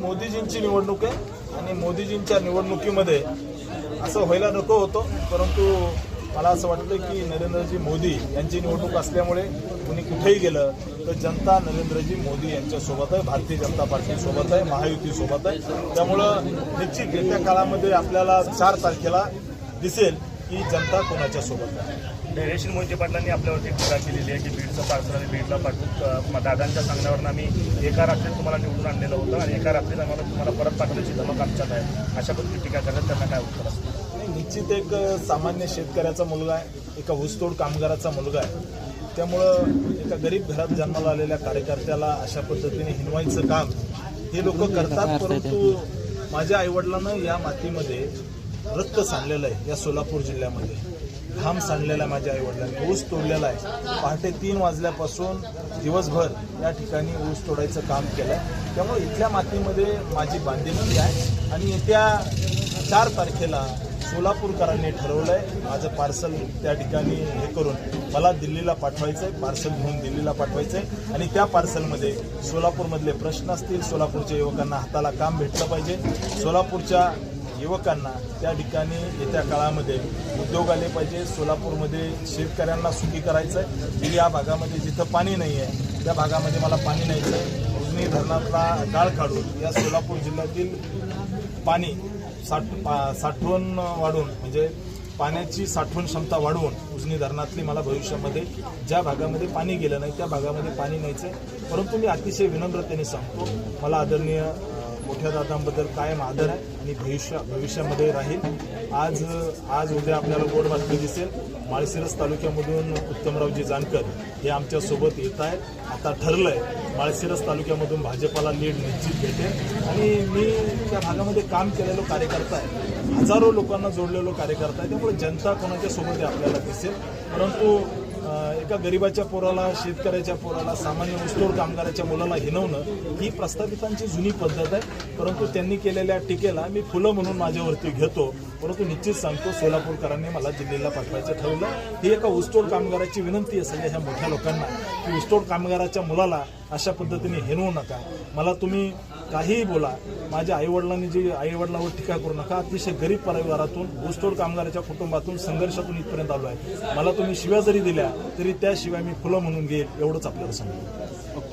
मोदीजींची निवडणूक आहे आणि मोदीजींच्या निवडणुकीमध्ये असं व्हायला नको होतं परंतु मला असं वाटतं की नरेंद्रजी मोदी यांची निवडणूक असल्यामुळे कुणी कुठेही गेलं तर जनता नरेंद्रजी मोदी यांच्यासोबत आहे भारतीय जनता पार्टीसोबत आहे महायुतीसोबत आहे. त्यामुळं निश्चित येत्या काळामध्ये आपल्याला चार तारखेला दिसेल की जनता कोणाच्या सोबत आहे. रेशील मोहिते पाटलांनी आपल्यावरती टीका केलेली आहे की बीडचं पार्सल आणि बीडला पाठवून दादांच्या सांगण्यावरून आम्ही एका रात्रीत तुम्हाला निवडून आणलेलं होतं आणि एका रात्रीत आम्हाला तुम्हाला परत पाठवण्याची धमक आमच्यात आहे. अशा पद्धती टीका करतात त्यांना काय उत्तर असतं? निश्चित एक सामान्य शेतकऱ्याचा मुलगा आहे एका ऊसतोड कामगाराचा मुलगा आहे. त्यामुळं एका गरीब घरात जन्माला आलेल्या कार्यकर्त्याला अशा पद्धतीने हिनवायचं काम हे लोक करतात परंतु माझ्या आईवडिलांना या मातीमध्ये रक्त सांडलेलं आहे या सोलापूर जिल्ह्यामध्ये. घाम सांडलेला आहे माझ्या आईवडिलांनी. ऊस तोडलेला आहे. पहाटे तीन वाजल्यापासून दिवसभर या ठिकाणी ऊस तोडायचं काम केलं आहे त्यामुळे इथल्या मातीमध्ये माझी बांधिलकी आहे. आणि येत्या चार तारखेला सोलापूरकरांनी ठरवलं आहे माझं पार्सल त्या ठिकाणी हे करून मला दिल्लीला पाठवायचं आहे पार्सल घेऊन दिल्लीला पाठवायचं आहे आणि त्या पार्सलमध्ये सोलापूरमधले प्रश्न असतील सोलापूरच्या युवकांना हाताला काम भेटलं पाहिजे. सोलापूरच्या युवकांना त्या ठिकाणी येत्या काळामध्ये उद्योग आले पाहिजे. सोलापूरमध्ये शेतकऱ्यांना सुखी करायचं आहे या भागामध्ये जिथं पाणी नाही आहे त्या भागामध्ये मला पाणी न्यायचं आहे उजनी धरणातला गाळ काढून या सोलापूर जिल्ह्यातील पाणी साठ पा- साठवण वाढवून म्हणजे पाण्याची साठवण क्षमता वाढवून उजनी धरणातली मला भविष्यामध्ये ज्या भागामध्ये पाणी गेलं नाही त्या भागामध्ये पाणी न्यायचं आहे परंतु मी अतिशय विनम्रतेने सांगतो मला आदरणीय मोठ्या दादांबद्दल कायम आदर आहे आणि भविष्य भविष्यामध्ये राहील. आज आज उद्या आपल्याला गोड बातमी दिसेल. माळशिरस तालुक्यामधून उत्तमरावजी जानकर हे आमच्यासोबत येत आहेत. आता ठरलंय माळशिरस तालुक्यामधून भाजपाला लीड निश्चित भेटेल. आणि मी त्या भागामध्ये काम केलेलो कार्यकर्ता आहे हजारो लोकांना जोडलेलो कार्यकर्ता आहे त्यामुळे जनता कोणाच्या सोबत आहे आपल्याला दिसेल. परंतु एका गरिबाच्या पोराला शेतकऱ्याच्या पोराला सामान्य ऊसतोड कामगाराच्या मुलाला हिनवणं ही प्रस्थापितांची जुनी पद्धत आहे. परंतु त्यांनी केलेल्या टीकेला मी फुलं म्हणून माझ्यावरती घेतो. परंतु निश्चित सांगतो सोलापूरकरांनी मला जिल्ह्याला पाठवायचं ठरवलं. ही एका ऊसतोड कामगाराची विनंती आहे सगळ्या ह्या मोठ्या लोकांना की ऊसतोड कामगाराच्या मुलाला अशा पद्धतीने हिनवू नका. मला तुम्ही काहीही बोला माझ्या आईवडिलांनी जी आईवडिलांवर टीका करू नका. अतिशय गरीब परिवारातून ऊसतोड कामगाराच्या कुटुंबातून संघर्षातून इथपर्यंत आलो आहे मला तुम्ही शिव्या जरी दिल्या तरी त्या शिवाय मी फुलं म्हणून घेईल एवढंच आपल्याला सांगतो.